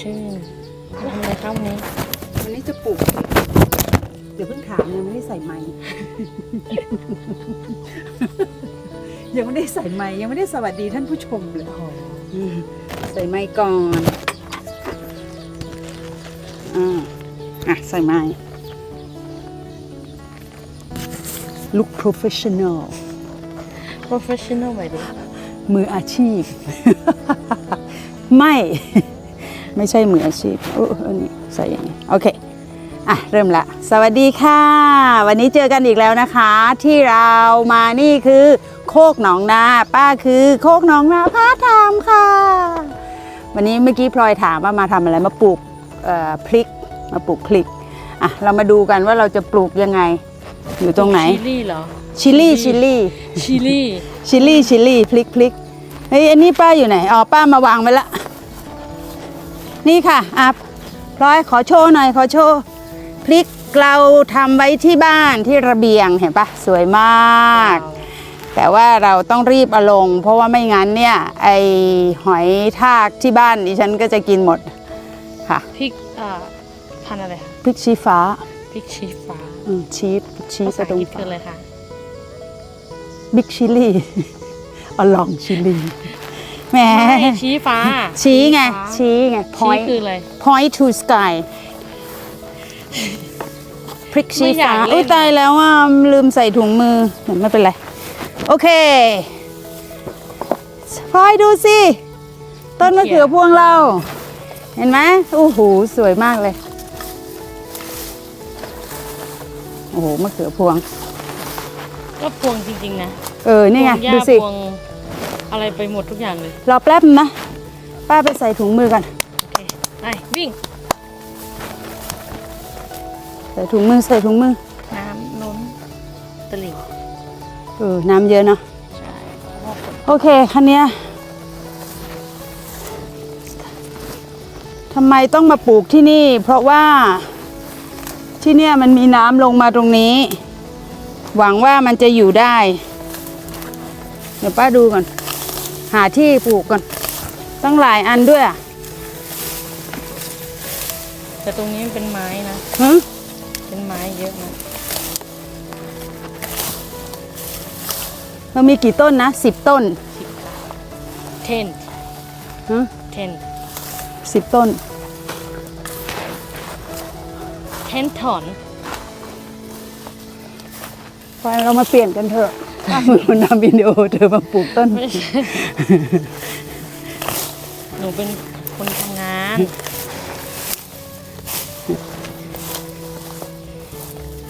ชื่นทำอะไรครับวันนี้วันนี้จะปลูกเดี๋ยวเพิ่งถามยังไม่ได้ใส่ไม้ ยังไม่ได้ใส่ไม้ยังไม่ได้สวัสดีท่านผู้ชมเลยโอ้โหอืมใส่ไม้ก่อนอ่าอะใส่ไม้ look professional professional ไปดิมืออาชีพ ไม่ ไม่ใช่มืออาชีพโอ้อันนี้ใส่อย่างนี้โอเคอะเริ่มละสวัสดีค่ะ วันนี้เจอกันอีกแล้วนะคะ ที่เรามานี่คือ โคกหนองนาป้าคือโคกหนองนาพาทามค่ะ วันนี้เมื่อกี้พลอยถามว่ามาทำอะไรมาปลูกเอ่อพริกมาปลูกพริกอะเรามาดูกันว่าเราจะปลูกยังไง อยู่ตรงไหนชิลลี่เหรอชิลลี่ชิลลี่ชิลลี่ชิลลี่ชิลลี่พลิกพลิกเฮ้ยอันนี้ป้าอยู่ไหนอ๋อป้ามาวางไว้ละ นี่ค่ะอะพลอยขอโชว์หน่อยขอโชว์พลิกเราทำไว้ที่บ้านที่ระเบียงเห็นปะสวยมาก แต่ว่าเราต้องรีบเอาลง เพราะว่าไม่งั้นเนี่ย ไอหอยทากที่บ้านดิฉันก็จะกินหมดค่ะพริกอ่าพันธุ์อะไรคะพริกชี้ฟ้าพริกชี้ฟ้าอืมชีสชีสภาษาตรอังงกฤษคืออะไรคะ บิ๊กชิลลี่อลองชิลลี่ แหมไม่ชี้ฟ้า ชี้ไงฟ้าชี้ไง ชี้ point คืออะไร point to sky พริกชี้ไม่อยาฟ้ากเล่นเอ้ยตายแล้วอะลืมใส่ถุงมือไม่เป็นไร โอเคพลอยดูสิ ต้นมะเขือพวงเรา เห็นไหมโอ้โหสวยมากเลย โอ้โหมะเขือพวง ก็พวงจริงๆนะเออ นี่ไง พวงหญ้าดูสิ พวง อะไรไปหมดทุกอย่างเลยรอแป๊บนะ ป้าไปใส่ถุงมือกันโอเคไปวิ่ง ใส่ถุงมือใส่ถุงมือ น้ำล้นตลิ่งเออ น้ำเยอะเนาะใช่เพราะว่าฝนโอเค คันเนี้ยทำไมต้องมาปลูกที่นี่ เพราะว่าที่เนี่ยมันมีน้ำลงมาตรงนี้ หวังว่ามันจะอยู่ได้ เดี๋ยวป้าดูก่อน หาที่ปลูกก่อนตั้งหลายอันด้วยอะแต่ตรงนี้มันเป็นไม้นะหึเป็นไม้เยอะนะเรามีกี่ต้นนะสิบต้นเทนฮะเทนสิบต้นเทนถอนไปเรามาเปลี่ยนกันเถอะ ป้าเป็นคนทำวิดีโอเธอมาปลูกต้น ไม่ใช่ หนูเป็นคนทำงาน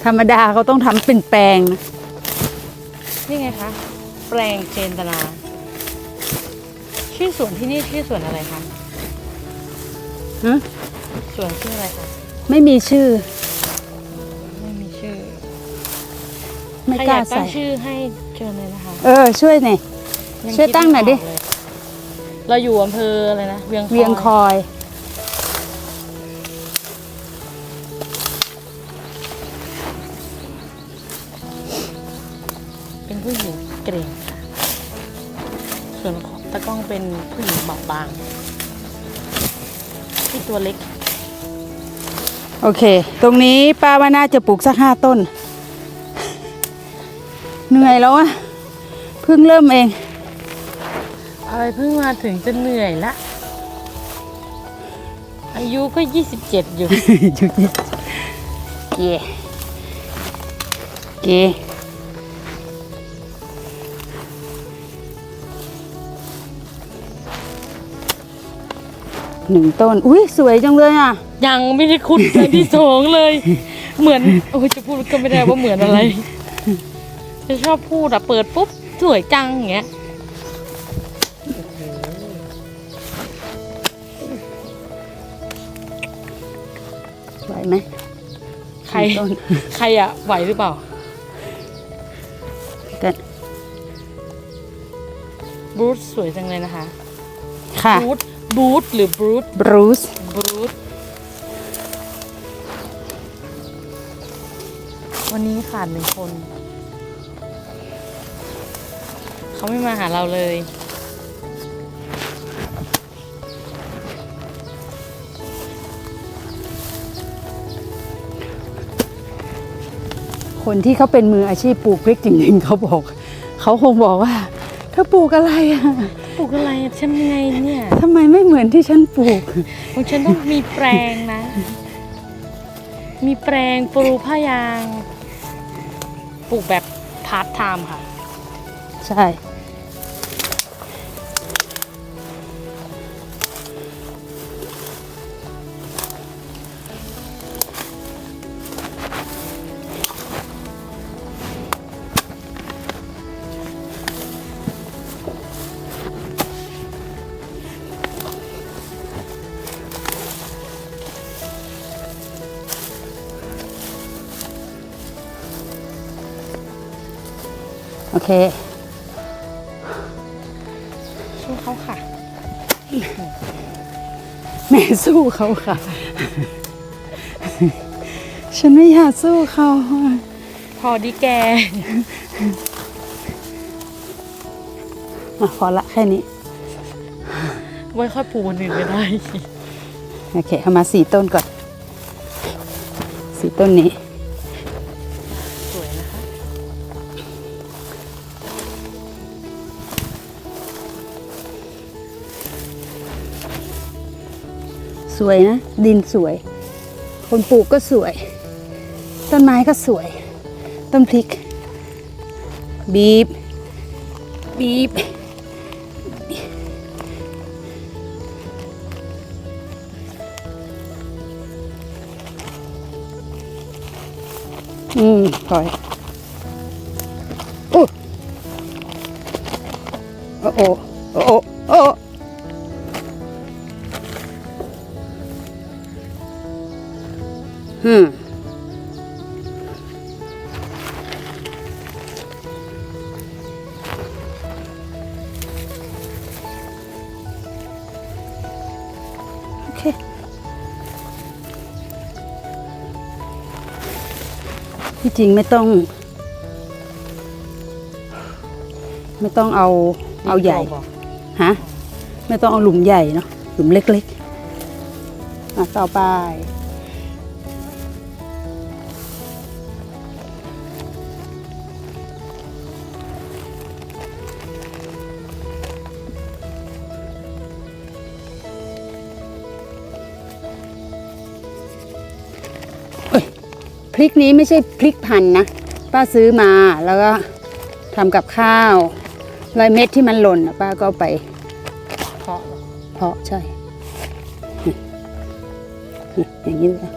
ธรรมดาเขาต้องทำเป็นแปลงนะนี่ไงคะ แปลงเจนตนาชื่อสวนที่นี่ชื่อสวนอะไรคะ ฮะสวนชื่ออะไรคะ ไม่มีชื่อไม่มีชื่อไม่ใครกอล้ายากตั้ใส่งชื่อให้ เชิญเลยนะคะเออ ช่วยหน่อย งช่วยตั้งหน่อยดิ คิไม่กเลเราอยู่อำเภออะไรนะเวียงเวียงคอย เป็นผู้หญิงเกรงค่ะส่วนของตะกล้องเป็นผู้หญิงบอบบางที่ตัวเล็ก โอเค ตรงนี้ป้าว่าน่าจะปลูกสักห้าต้นเห นื่อยแล้วอะเพิ่งเริ่มเองอะไรเพิ่งมาถึงจะเหนื่อยละ อายุก็27อยู่ จุดนี้เก๋เก๋หนึ่งต้น อุ้ยสวยจังเลยอะ ยังไม่ได้ขุดเจอที่สองเลย เหมือน โอ้ยจะพูดก็ไม่ได้ว่าเหมือนอะไร จะชอบพูดอะเปิดปุ๊บ สวยจังอย่างเงี้ยไหวไหมใครหนึ่งต้นใครอะไหวหรือเปล่าแต่บรูซสวยจังเลยนะคะค่ะบรูซบรูซหรือบรูซบรูซบรูซวันนี้ขาดหนึ่งคน เขาไม่มาหาเราเลย คนที่เขาเป็นมืออาชีพปลูกพริกจริงๆเขาบอก เขาคงบอกว่าเธอปลูกอะไรอะปลูกอะไรอะทำยังไงเนี่ยทำไมไม่เหมือนที่ฉันปลูก ของฉันต้องมีแปลงนะ มีแปลงปลูกผ้ายาง ปลูกแบบพาร์ทไทม์ค่ะ ใช่ เคช่วยเขาค่ะแม่สู้เขาค่ะ ฉันไม่อยากสู้เขา พอดีแกอะพอละแค่นี้ ไว้ค่อยปลูกวันอื่นก็ได้ โอเค เอามาสี่ต้นก่อน สี่ต้นนี้ สวยนะ ดินสวย คนปลูกก็สวย ต้นไม้ก็สวย ต้นพริก บีบ บีบ อืมพอยโอ้โอ้โอ้โอ้ อ้อืมโอเคที่จริงไม่ต้อง ไม่ต้องเอาเอาใหญ่บอกฮะไม่ต้องเอาหลุมใหญ่เนาะหลุมเล็กๆอะต่อไป ริกนี้ไม่ใช่พริกพันธุ์นะป้าซื้อมาแล้วก็ทำกับข้าวรอยเม็ดที่มันหล่นน่ะป้าก็เอาไปเพราะเหรอเพาะใช่อย่างนี้เลย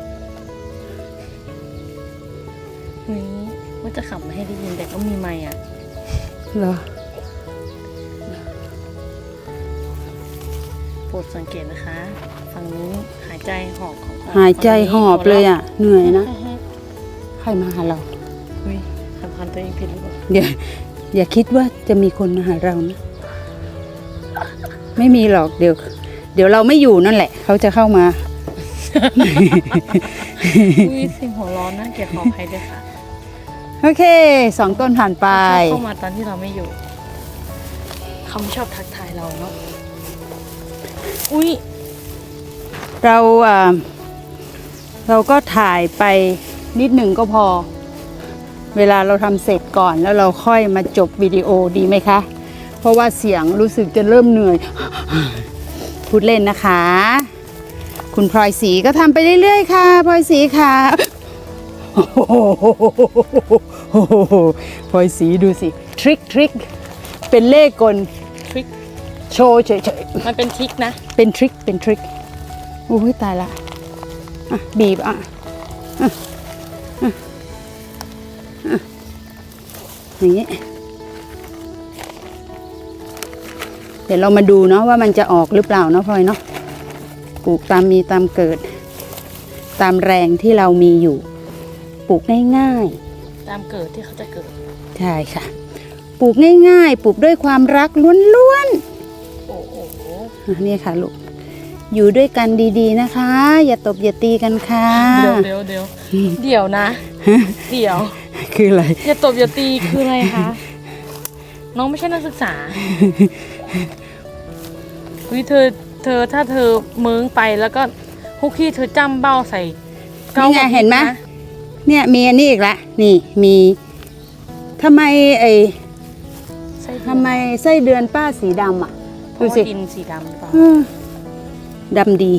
นี่ว่าจะขับมาให้ได้ยินแต่ก็มีไม่อะเหรอโปรดสังเกตนะคะ ฝั่งนู้นหายใจหอบของออกหายใจหอบเลยอะ เหนื่อยนะฝั่งนี้ ใครมาหาเราอุ้ยสำคัญตัวเองผิดหรือเปล่าอย่าอย่าคิดว่าจะมีคนมาหาเรานะ ไม่มีหรอกเดี๋ยว เดี๋ยวเราไม่อยู่นั่นแหละ เขาจะเข้ามา อุ้ยเสิ่งหัวร้อนนะเกียรขออภัยด้วยค่ะโอเคสองต้นผ่านไปเขาชอบเข้ามาตอนที่เราไม่อยู่เขาไม่ชอบทักทายเราเนาะอุ้ยเราอ่าเราก็ถ่ายไป นิดหนึ่งก็พอ เวลาเราทำเสร็จก่อนแล้วเราค่อยมาจบวิดีโอดีไหมคะ เพราะว่าเสียงรู้สึกจะเริ่มเหนื่อย พูดเล่นนะคะ คุณพลอยสีก็ทำไปเรื่อยๆค่ะพลอยสีค่ะโอ้โหพลอยสีดูสิ ทริคทริคเป็นเลขกลทริคโชว์เฉยๆมันเป็นทริคนะ เป็นทริคเป็นทริคโอ้ยตายละอะบีบอะอะอะ อย่างนี้ เดี๋ยวเรามาดูเนาะว่ามันจะออกหรือเปล่าเนาะพลอยเนาะปลูกตามมีตามเกิด ตามแรงที่เรามีอยู่ ปลูกง่ายๆตามเกิดที่เขาจะเกิด ใช่ค่ะ ปลูกง่ายๆ ปลูกด้วยความรักล้วนโอ้โหๆอะนี่ค่ะลูก อยู่ด้วยกันดีๆนะคะ อย่าตบอย่าตีกันค่ะ เดี๋ยวเดี๋ยวเดี๋ยวเดี๋ยวนะ เดี๋ยว คืออะไร อย่าตบอย่าตีคืออะไรคะ น้องไม่ใช่นักศึกษาวิเธอเธอถ้าเธอเมืองไปแล้วก็ฮุกขี้เธอจ้ำเบ้าใส่เกานี่ไงกับพริกเห็นไหมะเนี่ยมีอันนี้อีกละนี่มีทำไมไอ้ไส้เดือนทำไมไส้เดือนป้าสีดำอะเพดูราะว่าสิดินสีดำหรือเปล่าเออ ดำดี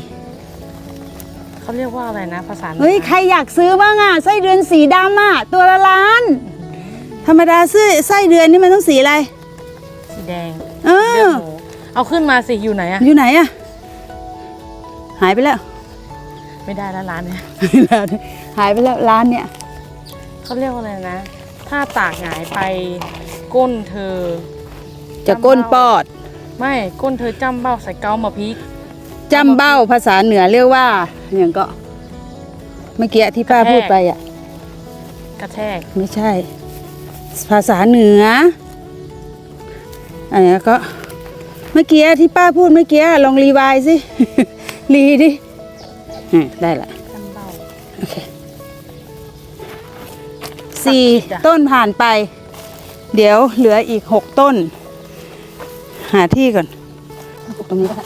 เขาเรียกว่าอะไรนะภาษาหนือเฮ้ย ใครอยากซื้อบ้างอะไส้เดือนสีดำอะ ตัวละล้าน ธรรมดาซื้อไส้เดือนนี่มันต้องสีอะไร สีแดงเอเลืออดหมูเอาขึ้นมาสิอยู่ไหนอะอยู่ไหนอะ หายไปแล้ว ไม่ได้แล้วร้านเนี่ยหายไปแล้วร้านเนี่ย เขาเรียกว่าอะไรนะ ถ้าตากหงายไปก้นเธอ จะก้นปอด ไม่ก้นเธอจ้ำเบ้าใส่เกามาพริก จำเบ้าภาษาเหนือเรียกว่าอย่างก็เมื่อกี้ที่ป้าพูดไปอะ กระแทกไม่ใช่ ภาษาเหนืออันนี้ก็เมื่อกี้ที่ป้าพูดเมื่อกี้ลองรีวายสิรีดิอะได้ละจ้ำเบ้าโอเคสี่จ้ะต้นผ่านไป เดี๋ยวเหลืออีกหกต้น หาที่ก่อนตรงนี้ก็ได้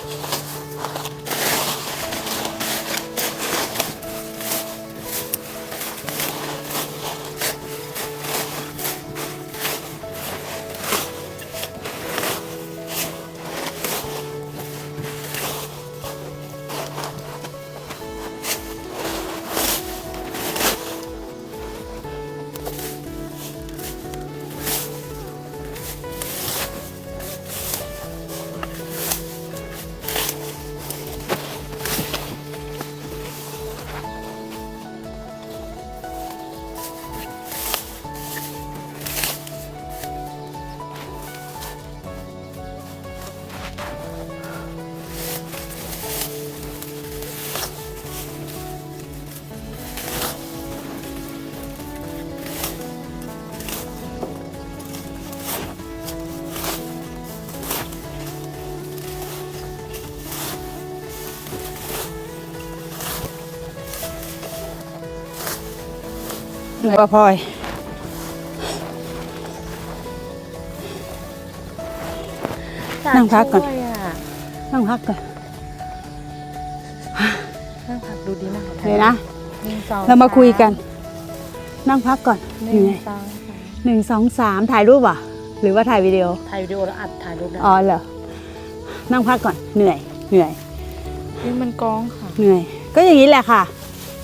หนื่อยกว่าพลอยนั่งพักก่อนช่วยะนั่งพักก่อนนั่งพักดูดีมากเดี๋ยวนะ หนึ่งสองเรามาคุยกัน นั่งพักก่อนหเหนึ่งนื่อยสองสามหนึ่งสองสามถ่ายรูปอะ หรือว่าถ่ายวิดีโอ ถ่ายวิดีโอแล้วอัดถ่ายรูปได้อ๋อเหรอ นั่งพักก่อน เหนื่อย เหนื่อย นี่มันกองค่ะ เหนื่อย ก็อย่างนี้แหละค่ะ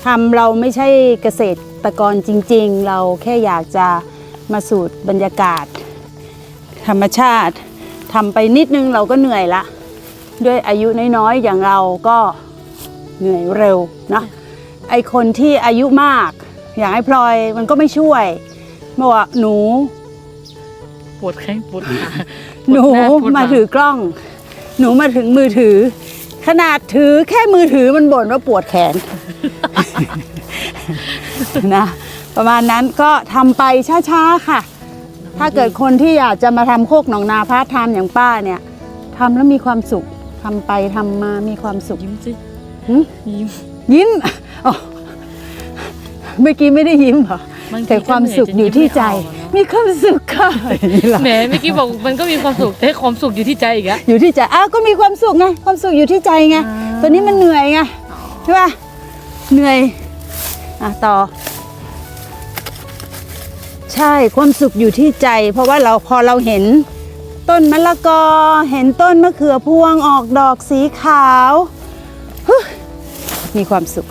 ทำเราไม่ใช่เกษตร กรจริงๆ เราแค่อยากจะมาสูดบรรยากาศ ธรรมชาติทำไปนิดนึงเราก็เหนื่อยละ ด้วยอายุน้อยๆ อย่างเราก็เหนื่อยเร็วนะไอคนที่อายุมาก อย่างไอ้พลอยมันก็ไม่ช่วยบอกว่าหนูปวดแข้งปวดขาหนูปวดน้ปวดมาลังถือกล้อง หนูมาถึงมือถือ ขนาดถือแค่มือถือมันบ่นว่าปวดแขน นะประมาณนั้นก็ทำไปช้าๆค่ะ ถ้าเกิดคนที่อยากจะมาทำโคกหนองนาพาร์ทไทม์อย่างป้าเนี่ยทำแล้วมีความสุขทำไปทำมามีความสุขยิ้มสิหึยิ้มยิ้มอ๋อเมื่อกี้ไม่ได้ยิ้มเหรอบงทีแต่ความสุขอยู่ที่ใจก็เหนื่อยจนยิ้มไม่ออกอะเนอะมีความสุขค่ะอย่างนี้เหรอแหมเมื่อกี้บอกมันก็มีความสุขแต่ความสุขอยู่ที่ใจอีกอะอยู่ที่ใจอ้าวก็มีความสุขไงความสุขอยู่ที่ใจไงอ่าตัวนี้มันเหนื่อยไงใช่ป่ะเหนื่อย อะต่อ ใช่ความสุขอยู่ที่ใจ เพราะว่าเราพอเราเห็นต้นมะละกอเห็นต้นมะเขือพวงออกดอกสีขาวฮึมีความสุข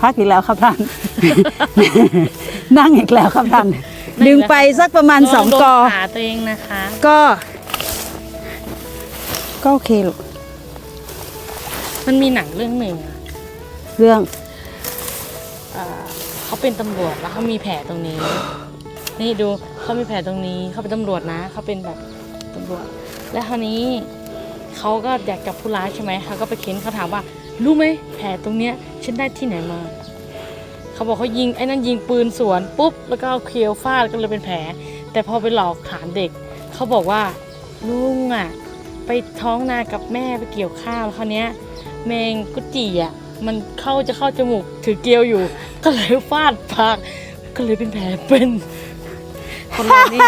พักอีกแล้วครับท่าน นั่งอีกแล้วครับท่าน ดึงไปสักประมาณสองกอลดขาตัวเองนะคะ ก็ ก็โอเคลูกมันมีหนังเรื่องหนึ่งอะเรื่องเอ่อเขาเป็นตำรวจแล้วเขามีแผลตรงนี้ นี่ดูเขามีแผลตรงนี้เขาเป็นตำรวจนะเขาเป็นแบบตำรวจ และคราวนี้เขาก็อยากจับผู้ร้ายใช่ไหมเขาก็ไปเค้นเขาถามว่ารู้ไหมแผลตรงเนี้ยฉันได้ที่ไหนมาเขาบอกเขายิงไอ้นั่นยิงปืนสวนปุ๊บแล้วก็เอาเคียวฟาดก็เลยเป็นแผล แต่พอไปหลอกถามเด็กเขาบอกว่าลุงอะ ไปท้องนากับแม่ไปเกี่ยวข้าวแล้วคราวเนี้ยแมงกุจีอะมันเข้าจะเข้าจมูกถือเกลียวอยู่ ก็เลยฟาดปากก็เลยเป็นแผลเป็นคนเรานี่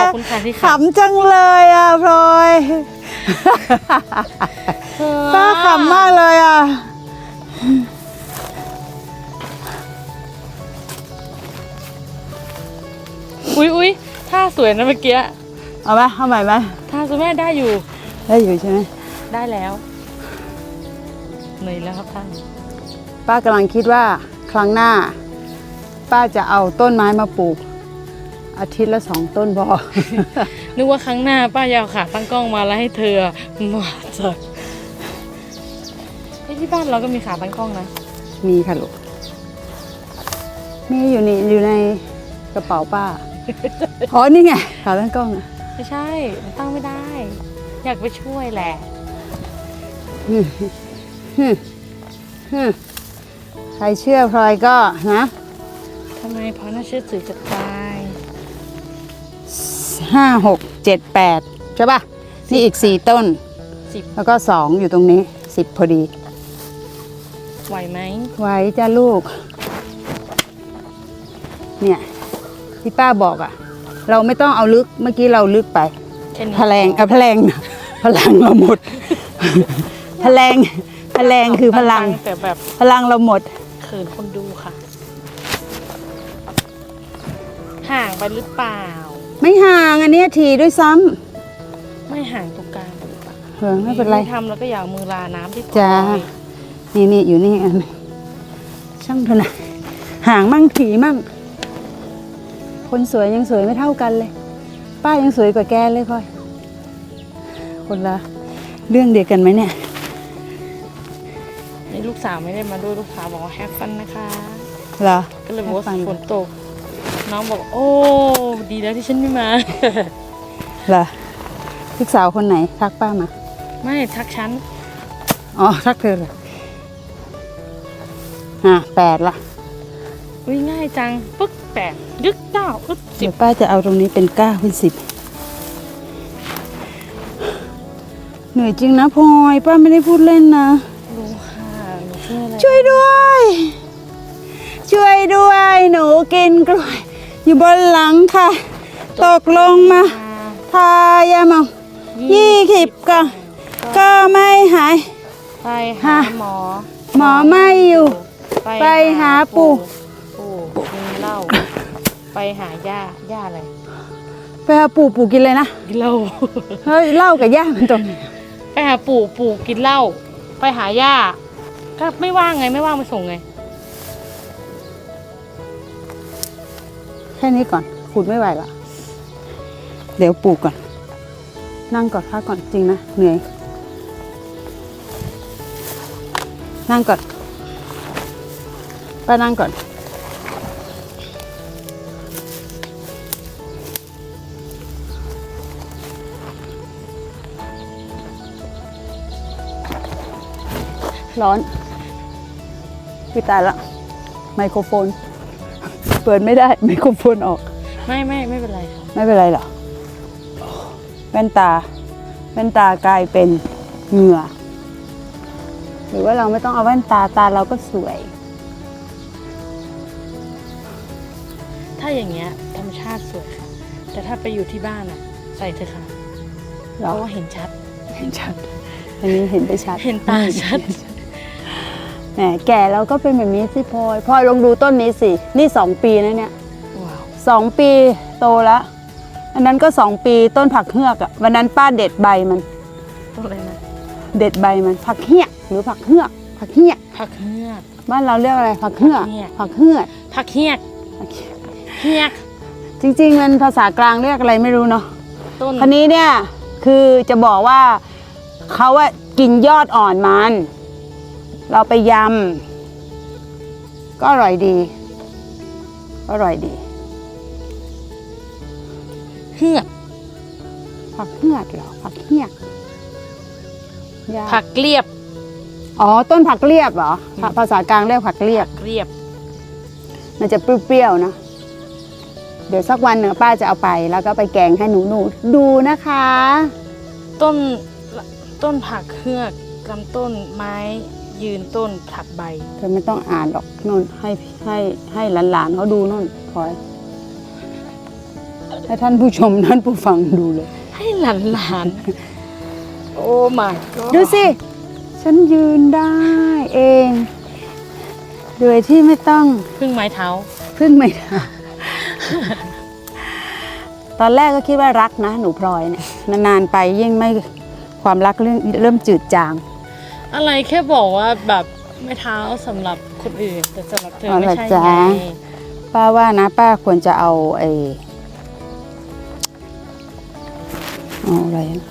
ขอบคุณค่ะที่ขับขำจังเลยอะพลอยป้าขำมากเลยอะอุ้ยอุ้ยท่าสวยนะเมื่อกี้ เอาไหมเอาใหม่ไหมท่าสวยแม่ได้อยู่ ได้อยู่ใช่ไหมได้แล้วเหนื่อยแล้วครับท่านป้ากำลังคิดว่าครั้งหน้า ป้าจะเอาต้นไม้มาปลูก อาทิตย์ละสองต้นพอนึกว่าครั้งหน้าป้ายาวขาตั้งกล้องมาแล้วให้เธอมาจากเฮ้ยที่บ้านเราก็มีขาตั้งกล้องนะ มีค่ะลูก มีอยู่นี่อยู่ในกระเป๋าป้า อ๋อนี่ไงขาตั้งกล้องอะ ไม่ใช่มันตั้งไม่ได้ อยากไปช่วยแหละฮึ่มฮึ่มใครเชื่อพลอยก็นะทำไมพราะน่าเชื่อถือจะตายห้าหกเจ็ดแปดใช่ป่ะ นี่อีกสี่ต้น สิบแล้วก็สองอยู่ตรงนี้สิบพอดี ไหวไหมไหวจ้าลูก เนี่ย ที่ป้าบอกอะ่ะ เราไม่ต้องเอาลึกเมื่อกี้เราลึกไปแค่นี้พลังเอาพลังพลังเราหมดพลังพลังคือพลังแต่แบบพลังเราหมดเขินคนดูค่ะ ห่างไปหรือเปล่า ไม่ห่างอันเนี้ยทีด้วยซ้ำไม่ห่างตรงกลางหรือเปล่าเออไม่เป็นไรทำแล้วก็อย่าเอามือลาน้ำที่จ้าปล่อยนี่นี่อยู่นี่อันช่างเถอะนะห่างมั่งถีมั่ง คนสวยยังสวยไม่เท่ากันเลย ป้ายังสวยกว่าแกเลยพลอย คนละเรื่องเดียวกันไหมเนี่ย นี่ลูกสาวไม่ได้มาด้วยลูกสาวบอกว่าแฮปฟันนะคะ เหรอ ก็เลยบอกว่า have fun ฝนตก น้องบอกโอ้ดีแล้วที่ฉันไม่มา เหรอลูกสาวคนไหนทักป้ามา ไม่ทักฉันอ๋อทักเธอเหรออะแปดละ อุ้ยง่ายจังปึ๊ก แปดยึกเก้าปึ๊กสิเดี๋บยวป้าจะเอาตรงนี้เป็นเก้าเป็นสิบเหนื่อยจริงนะพลอยป้าไม่ได้พูดเล่นนะ รู้ค่ะหนูชื่ออะไรช่วยด้วย ช่วยด้วย หนูกินกล้วย อยู่บนหลังค่ะ ตกลงมา ทายาหมองยี่สิบก็ก็ไม่หาย ไปหาหมอ หมอไม่อยู่ ไปหาปู่ปู่กินเหล้า ไปหาย่าย่าอะไรไปหาปู่ปู่กินเลยนะกินเหล้า เฮ้ยเหล้ากับย่ามันตรงไหนไปหาปู่ปู่กินเหล้าไปหาย่าก็ไม่ว่างไงไม่ว่างไปส่งไง แค่นี้ก่อนขูดไม่ไหวละเดี๋ยวปู่ก่อน นั่งก่อนพักก่อนจริงนะเหนื่อย นั่งก่อนป้านั่งก่อน ร้อนพี่ตายละ ไมโครโฟน เปิดไม่ได้ ไมโครโฟนออก ไม่ไม่ไม่เป็นไรค่ะไม่เป็นไรหรอกแว่นตา แว่นตากลายเป็นเหงื่อ หรือว่าเราไม่ต้องเอาแว่นตาตาเราก็สวย ถ้าอย่างเงี้ยธรรมชาติสวยค่ะ แต่ถ้าไปอยู่ที่บ้านอะใส่เถอะค่ะเพเราราะว่าเห็นชัด เห็นชัด อันนี้เห็นไปชัด เห็นตาชัดแห มแก่เราก็เป็นแบบนี้สิพลอยพลอยลองดูต้นนี้สินี่สองปีนะเนี่ยว้าวสองปีโตแล้ว อันนั้นก็สองปีต้นผักเฮือกอะวันนั้นป้าเด็ดใบมันต้นอะไรนะเด็ดใบมันผักเฮียกหรือผักเฮือก ผักเฮียกผักเฮือกบ้านเราเรียกอะไรผักเฮือกผักเฮียกผักเฮือกผักเฮียกผักเฮียกเฮียกจริงๆมันภาษากลางเรียกอะไรไม่รู้เนาะต้นคันนี้เนี่ยคือจะบอกว่าเขาอะกินยอดอ่อนมัน เราไปยำก็อร่อยดีก็อร่อยดีเฮือกผักเฮือกเหรอผักเฮียกยากผักเรียบ อ๋อ ต้นผักเรียบเหรอ ภาษากลางเรียกผักเรียบเรียบ มันจะเปรี้ยวๆนะเดี๋ยวสักวันหนึ่งป้าจะเอาไป แล้วก็ไปแกงให้หนูหนูๆดูนะคะ ต้นต้นผักเฮือกลำต้นไม้ ยืนต้นถักใบ เธอไม่ต้องอ่านหรอกนู่นให้ให้ให้หลานๆเขาดูนู่นพลอย ให้ท่านผู้ชมท่านผู้ฟังดูเลย ให้หลานหลานๆ โอ้ my god ดูสิ ฉันยืนได้เอง โดยที่ไม่ต้องพึ่งไม้เท้า พึ่งไม่ได้ ตอนแรกก็คิดว่ารักนะ หนูพลอยเนี่ยนานๆไปยิ่งไม่ความรักเรื่องเริ่มจืดจาง อะไรแค่บอกว่าแบบไม้เท้าสำหรับคนอื่น แต่สำหรับเธอเอาไม่ล่ะใช่จ๊ะไงป้าว่านะ ป้าควรจะเอาไอ้เอาอะไรนะ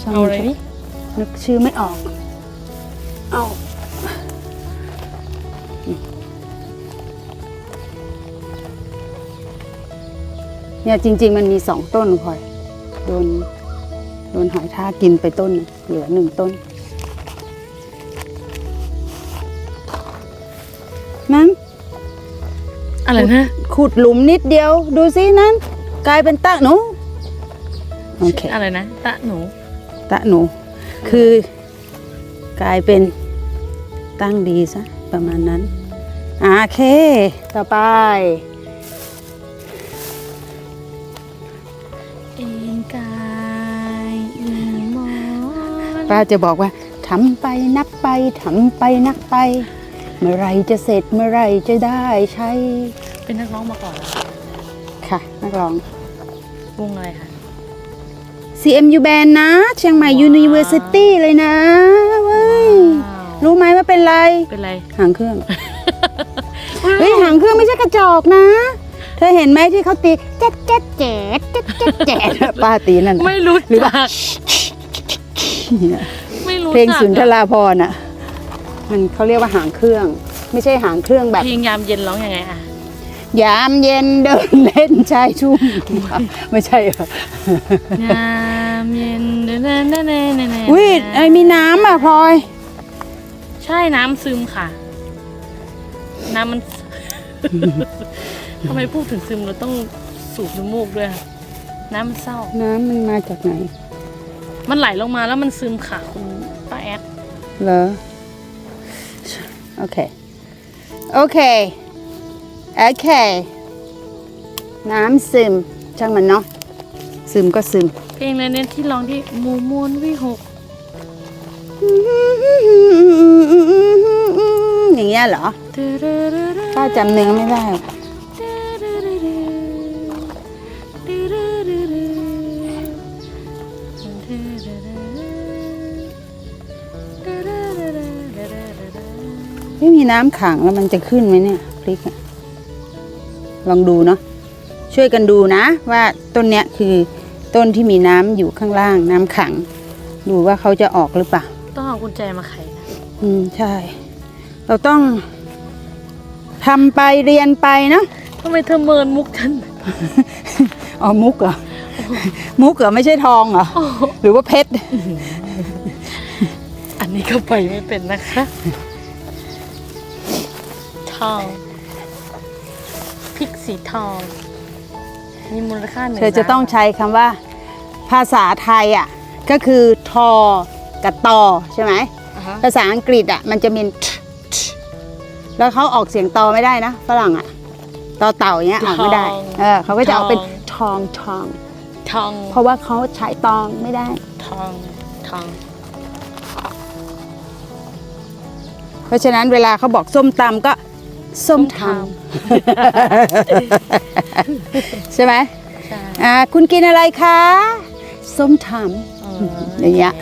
ช่งเอาอะไรนี่นึกชื่อไม่ออก เอาเนี่ยจริง ๆ มันมีสองต้นพลอยโดนโดนหอยทากกินไปต้นหนึ่งเหลือหนึ่งต้น นั้นอะไรนะขุดหลุมนิดเดียว ดูสินั้น กลายเป็นตะหนูโอเคอะไรนะ ตะหนู ตะหนู คือกลายเป็นตั้งดีซะประมาณนั้นอ่าโอเค ต่อไปเอ็นกายอีหมอนป้าจะบอกว่าทำไปนับไปทำไปนักไป เมื่อไรจะเสร็จเมื่อไรจะได้ใช้เป็นนักร้องมาก่อนเหรอค่ะ นักร้อง วงอะไรคะ CMU Band นะ เชียงใหม่ University เลยนะเว้ยว้าวรู้ไหมว่าเป็นไร เป็นไรหางเครื่อง เฮ้ยหางเครื่องไม่ใช่กระจอกนะ เธอเห็นไหมที่เขาตีแจ๊ดแจ๊ดแจ๊ดแจ๊ดแจ๊ดแจ๊ดป้าตีนั่นน่ะไม่รู้หรือว่าจัก ไม่รู้เพลงจักสุนทอะราพรณ์อะ มันเขาเรียกว่าหางเครื่อง ไม่ใช่หางเครื่องแบบเพลงยามเย็นร้องยังไงอะยามเย็นเดินเล่นชายชุ่มไม่ใช่เหรอยามเย็นเดินเดินเดินเดินเดินเดินอุ้ยไอ้มีน้ำอะพลอย ใช่น้ำซึมค่ะ น้ำมันทำไมพูดถึงซึมเราต้องสูบน้ำมูกด้วยอะน้ำมันเศร้า น้ำมันมาจากไหน มันไหลลงมาแล้วมันซึมค่ะคุณป้าแอดเหรอ โอเคโอเคโอเคน้ำซึมช่างมันเนาะซึมก็ซึม เพลงอะไรเนี่ยที่ร้องที่หมูมวนวิหกอย่างเงี้ยเหรอป้าจำเนื้อไม่ได้ ม่มีน้ำขังแล้วมันจะขึ้นไหมเนี่ยพริกอะลองดูเนาะช่วยกันดูนะ ว่าต้นเนี้ยคือต้นที่มีน้ำอยู่ข้างล่างน้ำขัง ดูว่าเขาจะออกหรือเปล่าต้องเอากุญแจมาไขนะอืมใช่ เราต้องทำไปเรียนไปเนาะทำไมเธอเมินมุกฉันอ๋อมุกเหรอมุกเหรอไม่ใช่ทองเหรอหรือว่าเพชร อันนี้ก็ไปไม่เป็นนะคะท องพริกสีทอง มีมูลค่าหนึ่งเธอจะต้องล้านใช้คำว่า ภาษาไทยอะก็คือทอกับตอใช่ไหมอ่าฮะภาษาอังกฤษอะมันจะมีททแล้วเขาออกเสียงตอไม่ได้นะฝรั่งอะตอเต่าอย่างเงี้ยออกไม่ได้เออเขาก็จะเอาเป็นทองทองทอง เพราะว่าเขาใช้ตองไม่ได้ ทองทอง เพราะฉะนั้นเวลาเขาบอกส้มตำก็ ส้มตำใช่ไหมใช่อ่าคุณกินอะไรคะ ส้มตเอำอย่างเงี้ย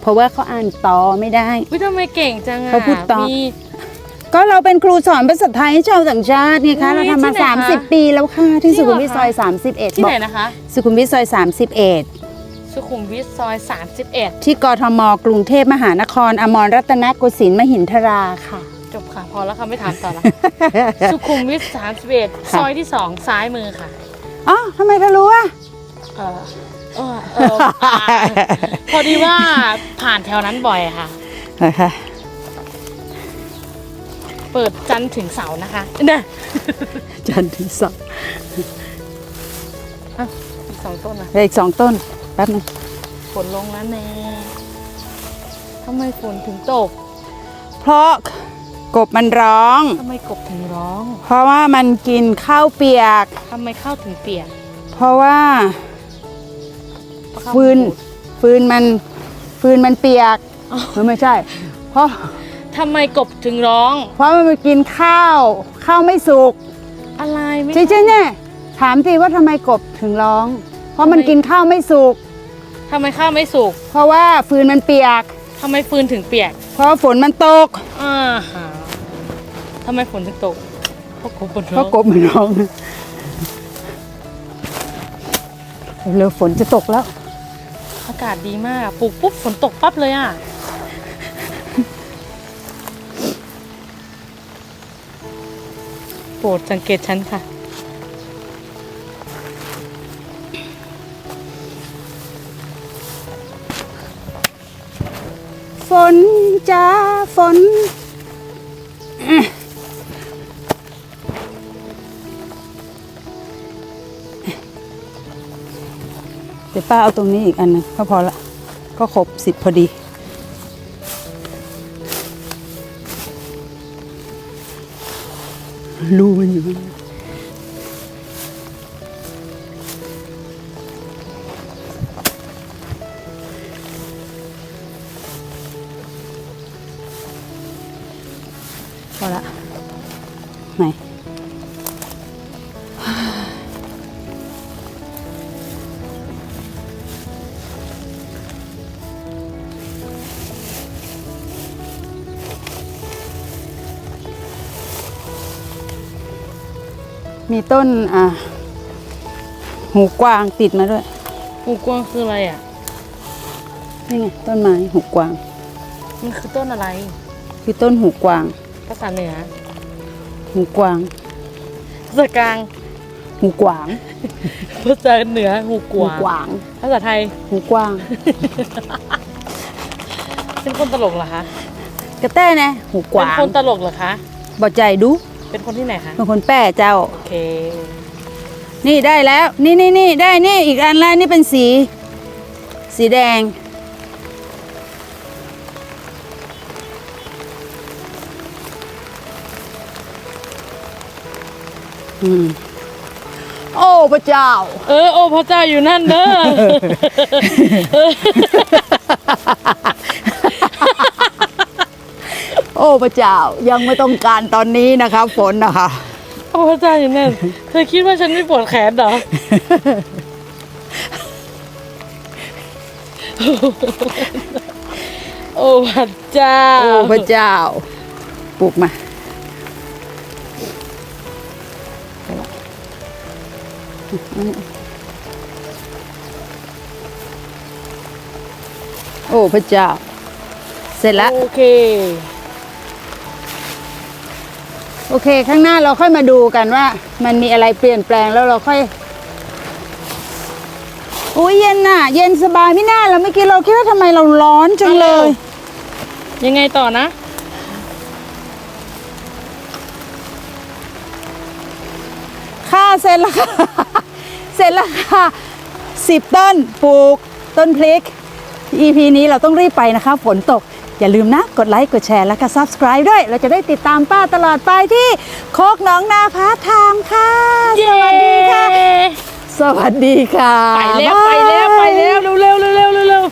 เพราะว่าเขาอ่านตอไม่ได้วิทำไมเก่งจังอะเขาพูดต่อมีก็เราเป็นครูสอนภาษาไทยให้ชาวต่างชาติไงคะอุ๊เรายทำมาที่ไหนคะ30 ปีแล้วค่ะ ที่จริสุงเหรขุอมวิทคะซอย 31ที่บอไหนกนะคะ สุขุมวิทซอยสุขุมวิทซอย31 31 ที่กทมกรุงเทพมหานคร อมรรัตนโกสินทร์มหินทราค่ะจบค่ะ พอแล้วค่ะไม่ถามต่อละสุขุมวิท31ซอยที่2ซ้ายมือค่ะอ๋อทำไมเธอรู้อะเออเออเอออ่าพอดีว่าผ่านแถวนั้นบ่อยค่ะเปิดจันทร์ถึงเสาร์นะคะเนี่ยจันทร์ถึงเสองอะอีกสองต้นนะเหลืออีกสองต้นแป๊บนึงฝนลงแล้วแน่ทำไมฝนถึงตก เพราะ กบมันร้อง ทำไมกบถึงร้องเพราะว่ามันกินข้าวเปียก ทำไมข้าวถึงเปียกเพราะว่าเพราะข้าวฟืนบูดฟืนมันฟืนมันเปียกอ๋อหรือไม่ใช่ เพราะทำไมกบถึงร้อง เพราะมันไปกินข้าว ข้าวไม่สุกอะไรไม่จริงๆเนี่ยถามสิว่าทำไมกบถึงร้อง เพราะมันกินข้าวไม่สุก ทำไมข้าวไม่สุกเพราะว่าฟืนมันเปียก ทำไมฟืนถึงเปียกเพราะว่าฝนมันตก อ่าฮะ ทำไมฝนถึงตกเพราะกบมันเพร้อราะงกบมันร้องเร็วๆฝนจะตกแล้ว อากาศดีมากปลูกปุ๊บฝนตกปั๊บเลยอะ โปรดสังเกตฉันค่ะ ฝนจ้าฝน เดี๋ยวป้าเอาตรงนี้อีกอันนึงก็พอละ ก็ครบสิบพอดี รูมันอยู่ ต้นอ่าหูกวางติดมาด้วย หูกวางคืออะไรอะ นี่ไงต้นไม้หูกวาง มันคือต้นอะไร คือต้นหูกวาง ภาษาเหนือ หูกวาง ภาษากลาง หูกวาง ภาษาเหนือหูกหูวางกวาง ภาษาไทย หูกวาง เป็นคนตลกเหรอคะ กระแต้นะหูกเป็นวางคนตลกเหรอคะบ่ใจดู เป็นคนที่ไหนคะ เป็นคนแป้เจ้า โอเค นี่ได้แล้ว นี่นี่นี่ได้นี่อีกอันแล้วนี่เป็นสี สีแดง อืม โอ้พระเจ้า เออโอ้พระเจ้าอยู่นั่นเด้อโอ้พระเจ้ายังไม่ต้องการตอนนี้นะคะฝนนะคะ โอ้พระเจ้าอยู่นั่นเธอคิดว่าฉันไม่ปวดแขนเหรอ โอ้พระเจ้า โอ้พระเจ้า ปลูกมา โอ้พระเจ้า เสร็จแล้ว โอเค โอเค ข้างหน้าเราค่อยมาดูกันว่า มันมีอะไรเปลี่ยนแปลงแล้วเราค่อยอุ้ยเย็นน่ะ เย็นสบายไม่น่าเราเมื่อกี้เราคิดว่าทำไมเราร้อนจังเลย ยังไงต่อนะ ค่ะเสร็จแล้วค่ะ เสร็จแล้วค่ะสิบต้นปลูกต้นพริก EP นี้เราต้องรีบไปนะคะ ฝนตก อย่าลืมนะ กดไลค์กดแชร์แล้วก็ Subscribe ด้วย เราจะได้ติดตามป้าตลอดไปที่โคกหนองนาพาร์ทไทม์ค่ะ สวัสดีค่ะ สวัสดีค่ะ ไปแล้วบ๊ายไปแล้วไปแล้วเร็ว